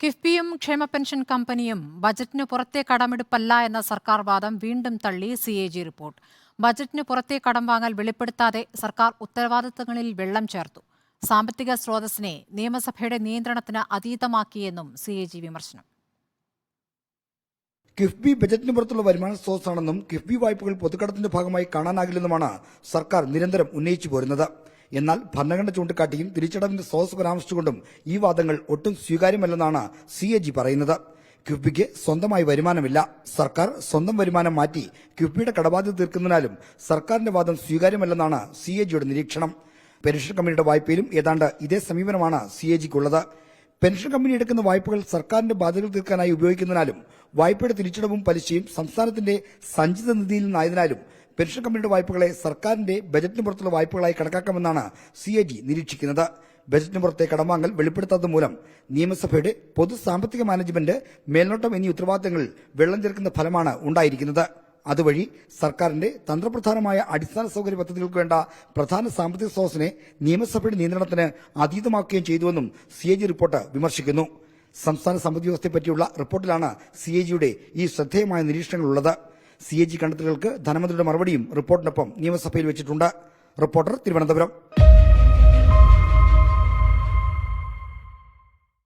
കിഫ്ബിയും ക്ഷേമ പെൻഷൻ കമ്പനിയും ബജറ്റിന് പുറത്തെ കടമെടുപ്പല്ല എന്ന സർക്കാർ വാദം വീണ്ടും തള്ളി സി എ ജി റിപ്പോർട്ട്. ബജറ്റിന് പുറത്തെ കടം വാങ്ങൽ വെളിപ്പെടുത്താതെ സർക്കാർ ഉത്തരവാദിത്തങ്ങളിൽ വെള്ളം ചേർത്തു. സാമ്പത്തിക സ്രോതസ്സിനെ നിയമസഭയുടെ നിയന്ത്രണത്തിന് അതീതമാക്കിയെന്നും സി എ ജി വിമർശനം. കിഫ്ബി ബജറ്റിന് പുറത്തുള്ള വരുമാന സ്രോതസ്സാണെന്നും കിഫ്ബി വായ്പകൾ പൊതുക്കടത്തിന്റെ ഭാഗമായി കാണാനാകില്ലെന്നുമാണ് സർക്കാർ നിരന്തരം ഉന്നയിച്ചു പോരുന്നത്. എന്നാൽ ഭരണഘടന ചൂണ്ടിക്കാട്ടിയും തിരിച്ചടവിന്റെ സ്രോതസ് പരാമർശിച്ചുകൊണ്ടും ഈ വാദങ്ങൾ ഒട്ടും സ്വീകാര്യമല്ലെന്നാണ് സി എ ജി പറയുന്നത്. കിഫ്ബിക്ക് സ്വന്തമായി വരുമാനമില്ല. സർക്കാർ സ്വന്തം വരുമാനം മാറ്റി ക്യുപിയുടെ കടബാധ്യത തീർക്കുന്നതിനാലും സർക്കാരിന്റെ വാദം സ്വീകാര്യമല്ലെന്നാണ് സി എ ജിയുടെ നിരീക്ഷണം. പെൻഷൻ കമ്പനിയുടെ വായ്പയിലും ഏതാണ്ട് ഇതേ സമീപനമാണ് സി എ ജിക്കുള്ളത്. പെൻഷൻ കമ്പനി എടുക്കുന്ന വായ്പകൾ സർക്കാരിന്റെ ബാധ്യതകൾ തീർക്കാനായി ഉപയോഗിക്കുന്നതിനാലും വായ്പയുടെ തിരിച്ചടവും പലിശയും സംസ്ഥാനത്തിന്റെ സഞ്ചിത നിധിയിൽ നിന്നായതിനാലും പെൻഷൻ കമ്പനിയുടെ വായ്പകളെ സർക്കാരിന്റെ ബജറ്റിന് പുറത്തുള്ള വായ്പകളായി കണക്കാക്കാമെന്നാണ് സി എ ജി നിരീക്ഷിക്കുന്നത്. ബജറ്റിന് പുറത്തെ കടമാങ്ങൽ വെളിപ്പെടുത്താത്തത് മൂലം നിയമസഭയുടെ പൊതു സാമ്പത്തിക മാനേജ്മെന്റ് മേൽനോട്ടം എന്നീ ഉത്തരവാദിത്തങ്ങൾ വെള്ളം ചേർക്കുന്ന ഫലമാണ് ഉണ്ടായിരിക്കുന്നത്. അതുവഴി സർക്കാരിന്റെ തന്ത്രപ്രധാനമായ അടിസ്ഥാന സൗകര്യ പദ്ധതികൾക്ക് വേണ്ട പ്രധാന സാമ്പത്തിക സ്രോതസ്സിനെ നിയമസഭയുടെ നിയന്ത്രണത്തിന് അതീതമാക്കുകയും ചെയ്തുവെന്നും സി എ ജി റിപ്പോർട്ട് വിമർശിക്കുന്നു. സംസ്ഥാന സമ്പദ് വ്യവസ്ഥയെപ്പറ്റിയുള്ള റിപ്പോർട്ടിലാണ് സി എ ജിയുടെ ഈ ശ്രദ്ധേയമായ നിരീക്ഷണങ്ങളുള്ളത്. സി എ ജി കണ്ടെത്തലുകൾക്ക് ധനമന്ത്രിയുടെ മറുപടിയും റിപ്പോർട്ടിനൊപ്പം നിയമസഭയിൽ വെച്ചിട്ടുണ്ട്. റിപ്പോർട്ടർ തിരുവനന്തപുരം.